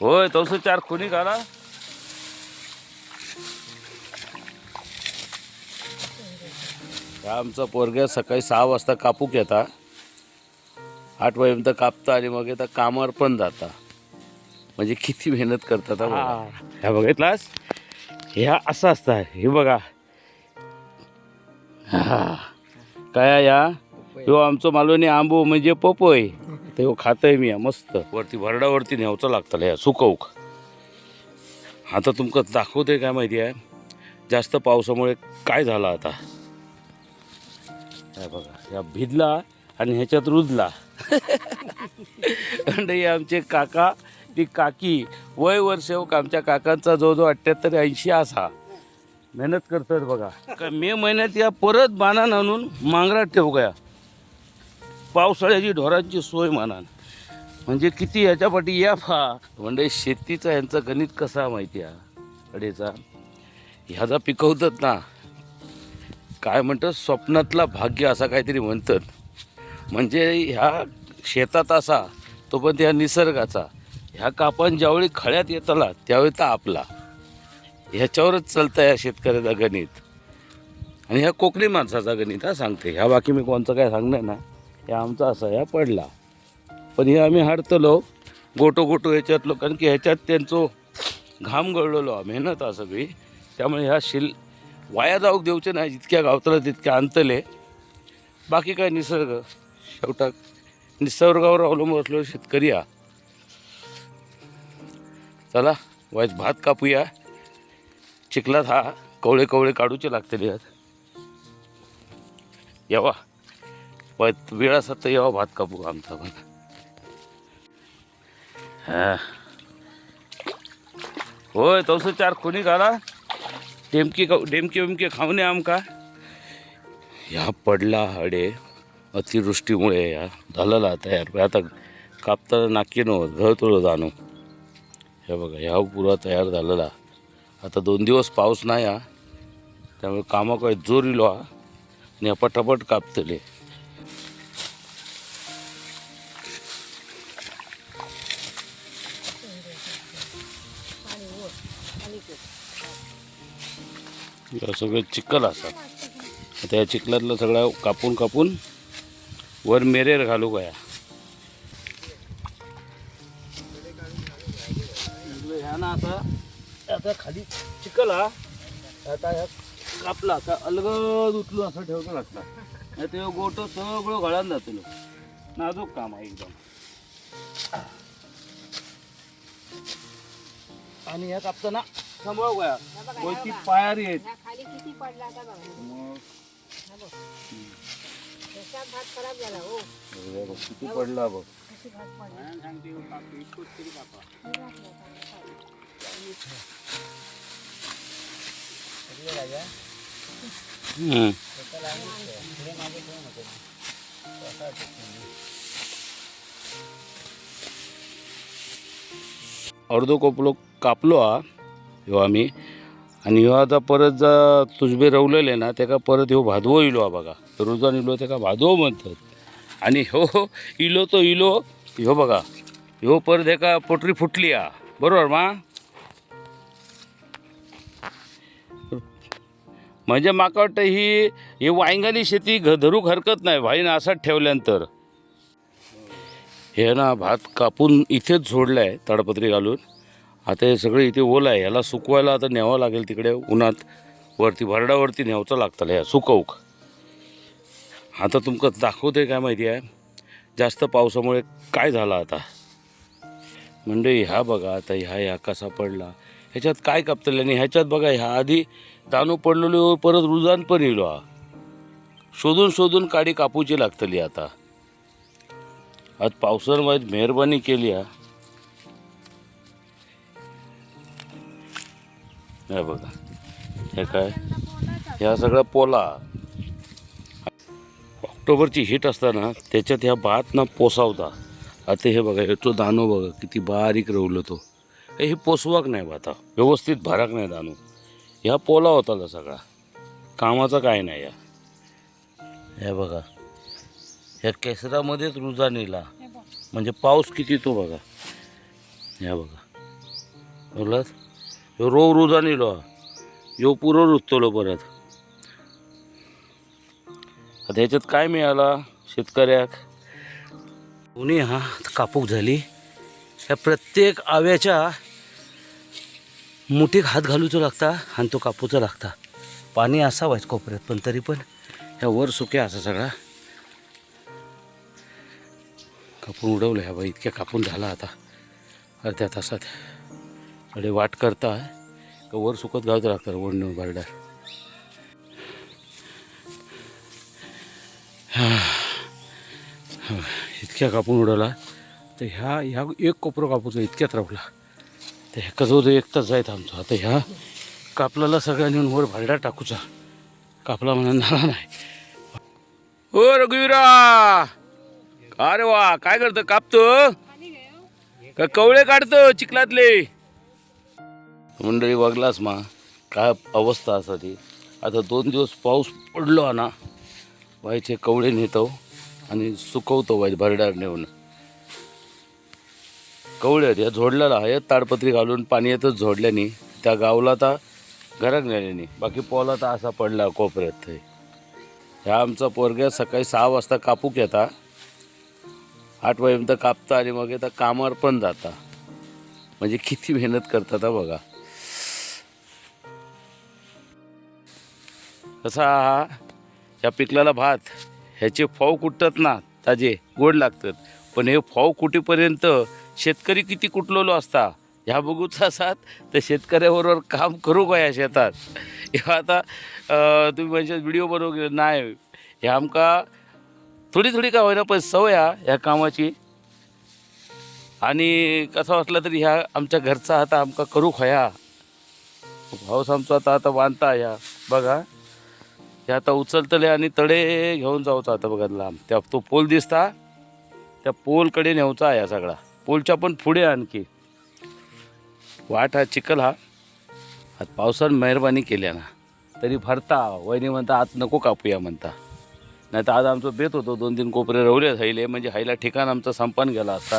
होय तसं चार खुनी घाला. हा आमचा पोरग्या सकाळी सहा वाजता कापूक येता. आठ वाजेपर्यंत कापता आणि मग येता कामावर पण जाता. म्हणजे किती मेहनत करतात ह्या बघितलास ह्या असं असतं. हे बघा. हा. काय या? ह्यो आमचं मालवणी आंबो म्हणजे पपय ते ह्यो खातय मी मस्त. वरती भरडावरती न्यावचं लागतं या सुकवूक. आता तुमका दाखवतोय काय माहिती आहे? जास्त पावसामुळे काय झालं आता? हे बघा या भिजला आणि ह्याच्यात रुजला. आणि हे आमचे काका ती काकी वय वर्ष हो, आमच्या काकांचा जवळजवळ अठ्ठ्याहत्तर ऐंशी असा. मेहनत करतात बघा. का मे महिन्यात या परत बाणान आणून मांगरात ठेवू गया पावसाळ्याची ढोरांची सोय म्हणा. म्हणजे किती याच्यापाठी या फा. म्हणजे शेतीचा यांचं गणित कसा माहिती आहे? अडेचा. ह्याचा पिकवतात ना. काय म्हणतात? स्वप्नातला भाग्य असा काहीतरी म्हणतात. म्हणजे ह्या शेतात असा तो पण त्या निसर्गाचा. ह्या कापण ज्यावेळी खळ्यात येतला त्यावेळी तर आपला. ह्याच्यावरच चालतं या शेतकऱ्याचा गणित. आणि ह्या कोकणी माणसाचा गणित हा सांगते. ह्या बाकी मी कोणचं काय सांगणार ना? हे आमचा असा ह्या पडला. पण हे आम्ही हाडतलो गोटो गोटो ह्याच्यातलो कारण की ह्याच्यात त्यांचो घाम गळलेलो हा, मेहनत हा सगळी त्यामुळे ह्या शिल वाया जाऊक देऊचे नाही जितक्या गावतला तितक्या आणतले बाकी काय निसर्ग शेवटाक निसर्गावर अवलंबून असलो शेतकरी हा. चला वाईज भात कापूया. चिखलात हा कवळे कवळे काढूचे लागतले यात. पण वेळ असा तर येवा भात कापू आमचा पण. हा. होय तसं चार खुनी घाला. डेमकी डेमकी वेमकी खाऊ नये आमका. ह्या पडला हडे अतिवृष्टीमुळे या झालेला तयार. आता कापताना नाकी नो घळतोळं जाणू. हे बघा ह्या पुरा तयार झालेला. आता दोन दिवस पाऊस नाही हा त्यामुळे कामा काय जोर इलो हा. आणि पटापट कापतले. सगळं चिखल असतात. आता या चिखलातलं सगळं कापून कापून वर मेरेर घालू गया. ह्या ना आता आता खाली चिखल हा. आता ह्या कापला आता अलगद उचलून असं ठेवतो लागतं. नाही ते गोट सगळं गळान जातलो नाजूक काम आहे एकदम. आणि ह्या कापताना सांभाळ गया वरती पायारी आहेत. ह्या खाली किती पडला आता बघा. मग त्याच्यात भात खराब झाला हो. हे बघ, किती पडला बघ. भात पडला. अर्धो कोपलो कापलो हा. ह्यो आम्ही. आणि ह्यो आता परत जा तुजबे रवलेले ना तेका परत ह्यो भादवो इलो हा बघा. रोजान इलो तेका भादवो म्हणतात. आणि ह्यो इलो तो इलो. ह्यो बघा ह्यो परत एका पोटरी फुटली हा. बरोबर मा? म्हणजे माका वाटतं ही ही वायंगाली शेती घ धरूक हरकत नाही भाईनं असाच ठेवल्यानंतर. हे ना भात कापून इथेच झोडलं आहे ताडपत्री घालून. आता हे सगळं इथे ओलं आहे. ह्याला सुकवायला आता न्यावं लागेल तिकडे उन्हात. वरती भरडावरती न्यावचं लागतं ह्या सुकवूक. आता तुमका दाखवते काय माहिती आहे? जास्त पावसामुळे काय झालं आता? म्हणजे ह्या बघा आता ह्या ह्या कसा पडला. ह्याच्यात काय कापतले आणि ह्याच्यात बघा ह्या आधी दानू पडलेलो परत रुजान पण येलो हा शोधून शोधून काडी कापूची लागतली आता. आज पावसानं माझी मेहरबानी केली हा. हे बघा. हे काय? ह्या सगळा पोला. ऑक्टोबरची हिट असताना त्याच्यात ह्या भात ना पोसावता. आता हे बघा ह्याचो दाणो बघा किती बारीक रवलो तो. हे हे पोसवाक नाही भाता व्यवस्थित भराक नाही दाणो ह्या पोला होता सगळा. कामाचा काय नाही या. हे बघा. ह्या केसरामध्येच रुजा नेला. म्हणजे पाऊस किती तो बघा. ह्या बघा. बोलात ह्यो रोव रुजा नेलो ह्यो पुरो रुजतलो परत। आता ह्याच्यात काय मिळाला? शेतकऱ्याक? उन्ही हा कापूक झाली. ह्या प्रत्येक आव्याच्या मुठीक हात घालूचो लागता आणि तो कापूचो लागता. पाणी असावाच कोपऱ्यात पण तरी पण ह्या वर सुक्या असा सगळा. कापून उडवलं ह्या बाई इतक्या कापून झाला आता. अर्ध्या तासात. कडे वाट करता का वर सुकत गावचं लागतं ओढणं बारडा इतक्या कापून उडवला तर ह्या ह्या एक कोपरं कापूच इतक्यात रावला। तर ह्या जो एक तास जायत आमचा. आता ह्या कापलाला सगळ्या नेऊन वर भालडा टाकूचा। कापला म्हणा झाला नाही। ओ रघुवीरा! अरे वा काय करतं कापतो? का कवळे काढतो चिखलातले? मंडळी वागलास मा? काय अवस्था असा ती आता दोन दिवस पाऊस पडलो आणा व्हायचे कवळे नेतो आणि सुकवतो व्हायचे भरडार नेऊन. कवळ्यात आहेत या झोडलेला आहे ताडपत्री घालून पाणी येतच झोडल्याने. त्या गावला तर घरात नेल्याने. बाकी पोला तर असा पडला कोपऱ्यात थंय. ह्या आमचा पोरग्या सकाळी सहा वाजता कापूक येता. आठ वाजेपर्यंत कापता आणि मग येता कामावर पण जाता. म्हणजे किती मेहनत करतात बघा. कसा हा या पिकलेला भात ह्याचे फाव कुटतात ना ताजे गोड लागतात. पण हे फाव कुटीपर्यंत शेतकरी किती कुटलेलो असता ह्या बघूच असात तर शेतकऱ्याबरोबर काम करू का या शेतात? ह्या आता तुम्ही म्हणजे व्हिडिओ बनवू नाही हे आमका थोडी थोडी का होईना पण सवय हा ह्या कामाची. आणि कसं असलं तरी ह्या आमच्या घरचा आता आमका करू खया. पाऊस आमचा आता आता बांधता ह्या बघा. ते आता उचलतले आणि तडे घेऊन जाऊचा आता बघा लांब. त्या तो पोल दिसता त्या पोलकडे नेऊचा आहे सगळा. पोलच्या पण पुढे आणखी. वाट हा चिखल हा. आज पावसानं मेहरबानी केल्या ना. तरी भरता वहिनी म्हणता आज नको कापूया म्हणता. नाही तर आज आमचं बेत होतो दोन तीन कोपरे रवले हैले म्हणजे हायला ठिकाण आमचं संपन गेला असता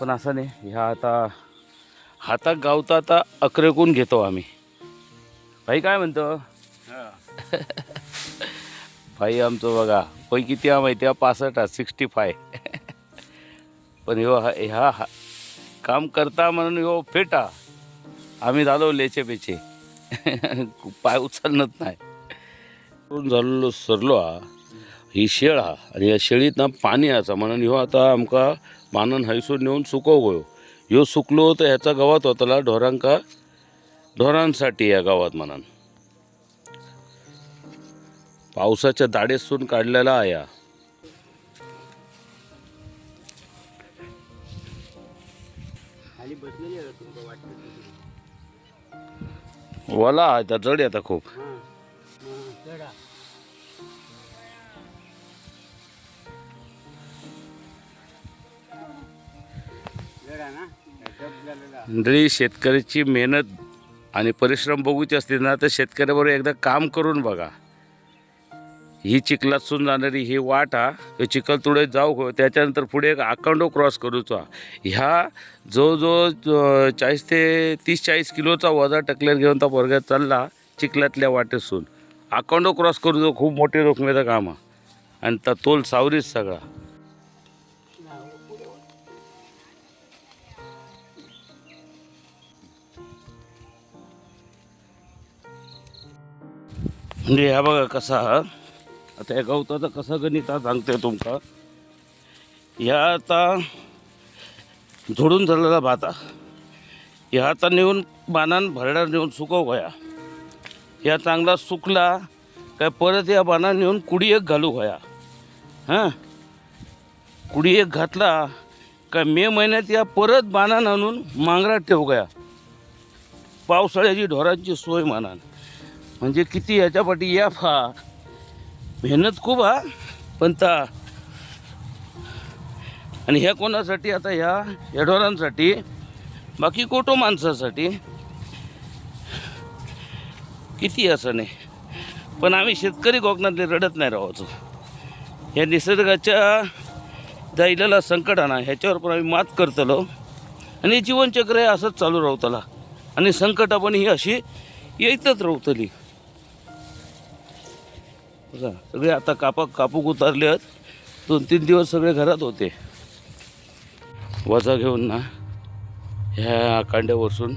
पण असं नाही ह्या आता हातात गावता आता अकरेकून घेतो आम्ही. भाई काय म्हणतो? भाई आमचं बघा होय किती हा माहिती आहे? पासष्ट हा सिक्स्टी फाय पण ह्यो हा ह्या हा- काम करता म्हणून ह्यो फेटा आम्ही झालो लेचे पेचे. पाय उचलणत नाही. करून झालेलो सरलो हा. ही शेळ हा. आणि या शेळीत ना पाणी याचा म्हणून ह्यो आता आमका मानन हैसून नेऊन सुकव गयो ह्यो सुकलो तर ह्याचा गावात होताला ढोरांका ढोरांसाठी या गावात म्हणून. पावसाच्या दाडेसून काढलेला आया वला आहे त्या जड येता खूप. मंडळी शेतकऱ्याची मेहनत आणि परिश्रम बघूचे असतील ना तर शेतकऱ्याबरोबर एकदा काम करून बघा. ही चिखलातसून जाणारी ही वाट हा चिखलतुडे चिखल तुडे जाऊ हो त्याच्यानंतर पुढे एक आकांडो क्रॉस करूचो हा ह्या जो जो चाळीस ते तीस चाळीस किलोचा वजा टकलेर घेऊन त्या पोरग्यात चालला चिखलातल्या वाटेसून. आकांडो क्रॉस करूचो खूप मोठे रोखमेचं काम हा आणि त्या तोल सावरीच सगळा. म्हणजे ह्या बघा कसा आता या गवताचा कसा गणित हा सांगते तुमका ह्या आता झोडून झालेला भात हा. ह्या आता नेऊन बाणान भरड्यावर नेऊन सुकव गया. ह्या चांगला सुकला काय परत या बाणान नेऊन कुडी एक घालू गया. हां? कुडी एक घातला काय मे महिन्यात या परत बाणान आणून मांगरात ठेवू गया. पावसाळ्याची ढोरांची सोय मानान. म्हणजे किती याच्यापाठी या फा मेहनत खूप हा. पण ता आणि ह्या कोणासाठी? आता ह्या या ढोरांसाठी बाकी कोटो माणसासाठी. किती असं नाही. पण आम्ही शेतकरी कोकणातले रडत नाही राहायचो या निसर्गाच्या जायलेला संकट आणा ह्याच्यावर पण आम्ही मात करतलो. आणि जीवनचक्र हे असंच चालू राहतला आणि संकट पण ही अशी येतच राहतली बघा सगळे आता कापा कापूक उतारले आहेत. दोन तीन दिवस सगळे घरात होते. वजा घेऊन ना ह्या कांड्यावरसून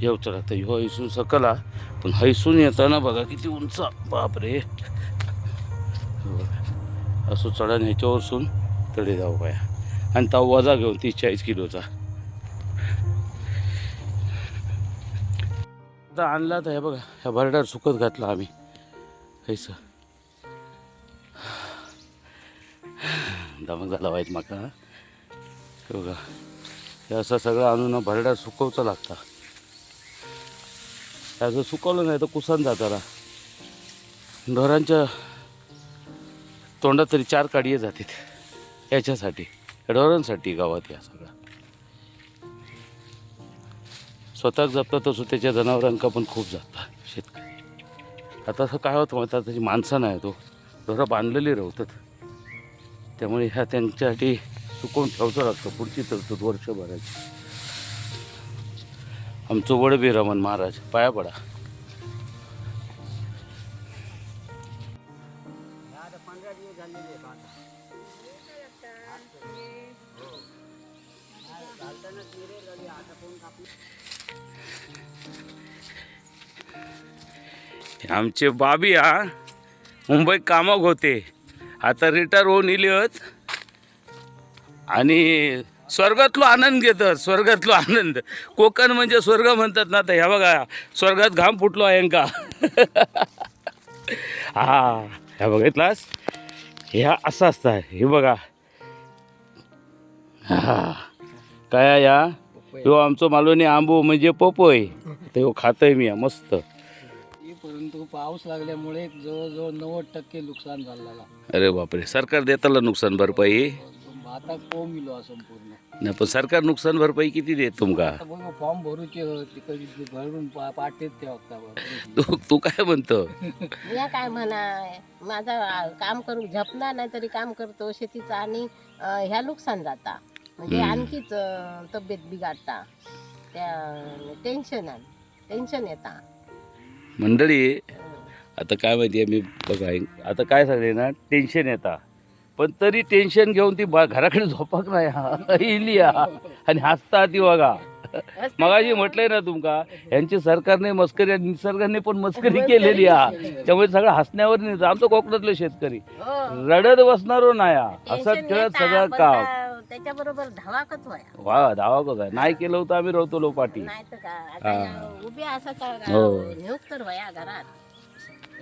येऊचं राहतं ह्यो हैसून सकला पण हैसून येताना बघा किती उंच. बापरे. असं चढण ह्याच्यावरसून तडे जाऊ काय आणि तो वजा घेऊन तीस चाळीस किलोचा. आता आणला तर हे बघा ह्या भरड्यावर सुकत घातला आम्ही. हैसं दमक झाला वाईट माका बघा. हे असं सगळं आणून भरड्यावर सुकवचं लागतं. त्याचं सुकवलं नाही तर कुसन जाताला ढोरांच्या तोंडात तरी चार काडिये जातात. याच्यासाठी ढोरांसाठी गावात या सगळं स्वतः जपता तसं त्याच्या जनावरांका पण खूप जाता शेतकरी. आता असं काय होतं माहिती त्याची माणसं नाही तो हो. ढोरं बांधलेली राहतात. त्यामुळे ह्या त्यांच्यासाठी सुकवून ठेवतो लागतं. पुढची तरतूद वर्षभराची. आमचं वडबी रमण महाराज पाया पडा. आमचे बाबी हा मुंबईत कामाक होते. आता रिटायर होऊन इले आणि स्वर्गातलो आनंद घेतात स्वर्गातलो आनंद. कोकण म्हणजे स्वर्ग म्हणतात ना तर ह्या बघा स्वर्गात घाम फुटलो आहे का? हा ह्या बघितलास ह्या असं असतं हे बघा. हा काय या? ह्यो आमचो मालवणी आंबो म्हणजे पपय ते ह्यो खातय मी मस्त. परंतु पाऊस लागल्यामुळे जवळजवळ नव्वद टक्के नुकसान झालेला अरे बापरे सरकार देताला नुकसान भरपाई? आता कोम इलो संपूर्ण. नाही पण सरकार नुकसान भरपाई किती देत तुमका? फॉर्म भरूचे तिकडे भरून पाठेत ते तू तू काय म्हणतो? या काय म्हणा माझा काम करू झपणार नाही तरी काम करतो शेतीचं आणि ह्या नुकसान जाता. म्हणजे. आणखीच तब्येत बिघडता. त्या टेन्शन टेन्शन येता. मंडळी आता काय माहिती आहे मी बघा आता काय सांगते ना टेन्शन येता पण तरी टेन्शन घेऊन ती बा घराकडे झोपाक नाही हा. इली हा. आणि हसता ती बघा मगाशी म्हटलंय ना तुमका यांची सरकारने मस्करी आणि निसर्गाने पण मस्करी केलेली हा त्यामुळे सगळं हसण्यावर नाही आमचं कोकणातले शेतकरी हो. रडत बसणारो नाही. हसत खेळत सगळं काम त्याच्या बरोबर धावाकच व्हाया. वा धावा कसं आहे नाही केलं होतं आम्ही रवतो लो पाठी नाही तर का? आता हा. या उभ्या असा हो. नेऊक तर व्हाया घरात.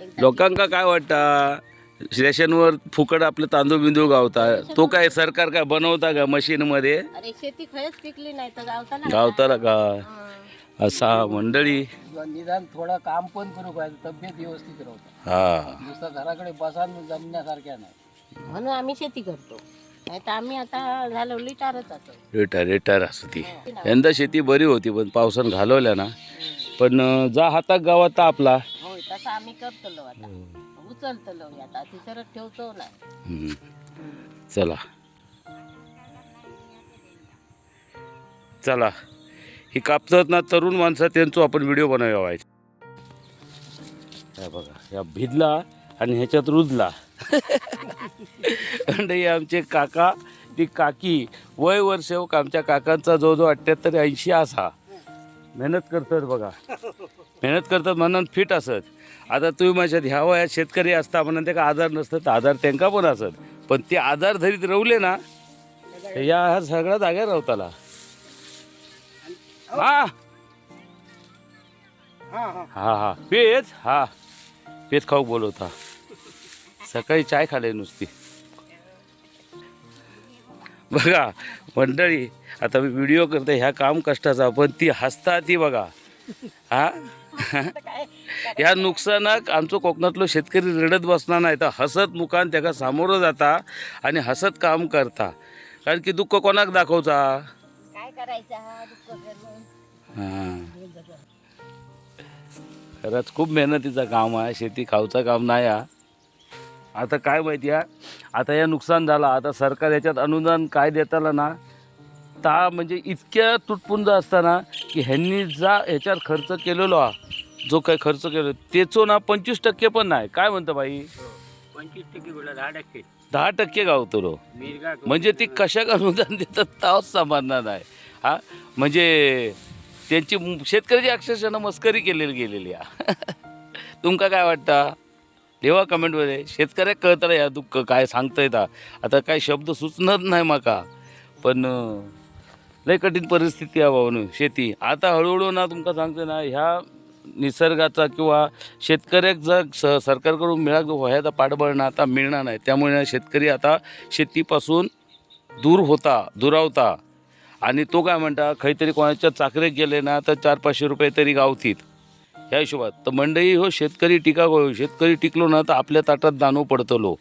एकदा लोकांका काय वाटतं? रेशनवर फुकट आपलं तांदूळ बिंदूळ गावता. तो काय सरकार काय बनवता का मशीन मध्ये अरे शेती खरंच पिकली नाही तर गावताना गावताला का? हं. असा मंडळी. निदान थोडं काम पण करू पाहिजे तब्येत व्यवस्थित राहतं हा. नुसतं घराकडे बसा जमण्यासारख्या नाही. म्हणून आम्ही शेती करतो. नाही तर आम्ही आता झालो लिटारच असो रिटायर रिटायर असं ती यंदा शेती बरी होती पण पावसानं घालवल्या ना. पण अं, जा हातात गावात तर आपला होय तसं आम्ही करतलो आता. उचलतलो आता ती सरत ठेवतो ना. हम्म. चला. चला. ही कापतात ना तरुण माणसं त्यांचं आपण व्हिडिओ बनवूया व्हायचे हे बघा ह्या भिजला आणि ह्याच्यात रुजला. आणि हे आमचे काका ती काकी वय वर्ष हो का आमच्या काकांचा जवळजवळ अठ्ठ्याहत्तर ऐंशी असा. मेहनत करतात बघा. मेहनत करतात म्हणून फिट असत. आता तुम्ही माझ्यात ह्या वयात शेतकरी असता म्हणून ते का आजार नसतात? आजार त्यांका पण असत. पण ते आजार धरीत रवले ना तर या ह्या सगळ्या जाग्या राहताला हा. हा हा. पेच हा. पेच खाऊ बोलवता. सकाळी चाय खाले नुसती. बघा मंडळी आता मी व्हिडिओ करते ह्या काम कष्टाचा पण ती हसता ती बघा. हा? या नुकसानाक आमचं कोकणातलो शेतकरी रडत बसणार नाही. तर हसत मुखान त्याका सामोरं जाता आणि हसत काम करता. कारण की दुःख कोणाक दाखवचा हा खरंच खूप मेहनतीचं काम आहे. शेती खाऊचं काम नाही हा आता काय माहिती आहे आता या नुकसान झाला. आता सरकार याच्यात अनुदान काय देताला ना ता म्हणजे इतक्या तुटपुंज असताना की ह्यांनी जा ह्याच्यावर खर्च केलेलो हा. जो काही खर्च केलो तेचो ना पंचवीस टक्के पण नाही. काय म्हणतं बाई? पंचवीस टक्के बोला दहा टक्के. दहा टक्के गावतो म्हणजे ती कशा अनुदान देतात तावच समाधान आहे हा? म्हणजे त्यांची शेतकऱ्याची अक्षरशः मस्करी केलेली गेलेली आहे. तुमका काय वाटतं? देवा कमेंटमध्ये. शेतकऱ्याक कळतं या दुःख काय सांगता येता आता काय शब्द सुचणार नाही माका. पण लय कठीण परिस्थिती आहे बाबा शेती. आता हळूहळू ना तुमका सांगते ना ह्या निसर्गाचा किंवा शेतकऱ्याक जर स सरकारकडून मिळाक व्हायचा पाठबळ ना आता मिळणार नाही. त्यामुळे ना शेतकरी आता शेतीपासून दूर होता दुरावता. आणि तो काय म्हणता काहीतरी कोणाच्या चाकरीत गेले ना तर चार पाचशे रुपये तरी गावतीत. ह्या हिशोबात. तर मंडई हो शेतकरी टिका हो शेतकरी टिकलो ना तर आपल्या ताटात दानव पडतलो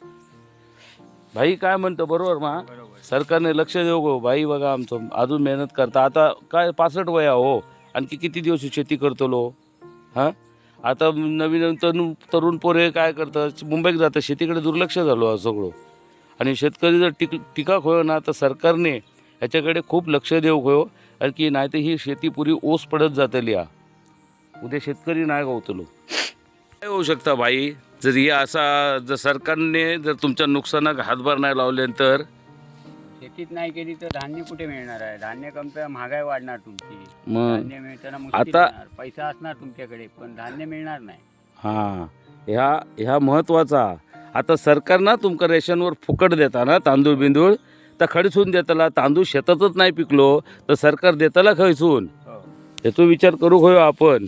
भाई काय म्हणतो बरोबर मा? सरकारने लक्ष देऊ गो. भाई बघा आमचं अजून मेहनत करता. आता काय पासष्ट वया हो. आणखी किती दिवस शेती करतलो हां? आता नवीन तरुण तरुण पोरे काय करतात? मुंबईत जातं शेतीकडे दुर्लक्ष झालो सगळं. आणि शेतकरी जर टिक टिका होयो ना तर सरकारने ह्याच्याकडे खूप लक्ष देऊ कारण की नाही तर ही शेती पुरी ओस पडत जातली हा उद्या शेतकरी नाही गवतलो काय होऊ शकता भाई जर ही असा जर सरकारने जर तुमच्या नुकसानाक हातभार नाही लावले तर? शेतीत नाही केली तर धान्य कुठे मिळणार आहे? धान्य कमी महागाई वाढणार तुमची. मग? धान्य मिळताना मुश्किल आता-. पैसा असणार तुमच्याकडे पण धान्य मिळणार नाही. हां. ह्या ह्या महत्त्वाचा आता सरकार ना तुमका रेशनवर फुकट देता ना तांदूळ बिंदूळ तर खडसून देताला तांदूळ शेतातच नाही पिकलो तर सरकार देताला खयसून हो. याचा विचार करू होयो आपण.